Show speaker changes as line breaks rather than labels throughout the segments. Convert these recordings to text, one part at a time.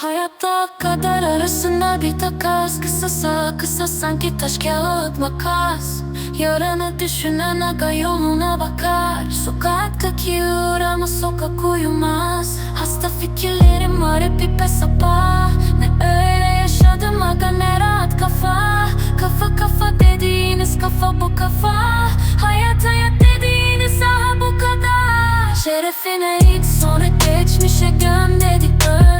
Hayatta kadar arasında bir takas. Kısasa kısa sanki taş kağıt makas. Yarını düşünen aga yoluna bakar. Sokaktaki uğrama sokak uyumaz. Hasta fikirlerim var hep ipe sapa. Ne öyle yaşadım aga ne rahat kafa. Kafa kafa dediğiniz kafa bu kafa. Hayat hayat dediğiniz aha bu kadar. Şerefine hiç sonra geçmişe göm Öğrendik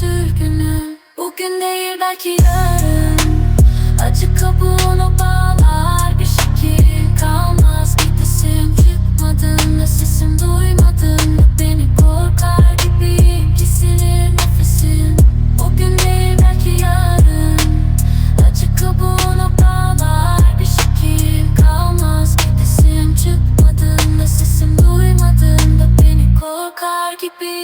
sürgünüm Bugün değil belki yarın. Açık kabuğunu bağlar bir şekil. Kalmaz Gidesim çıkmadın da sesim duymadın. Da Beni korkar gibi kesilir nefesin. Bugün değil belki yarın. Açık kabuğunu bağlar bir şekil. Kalmaz Gidesim çıkmadın da sesim duymadın da Beni korkar gibi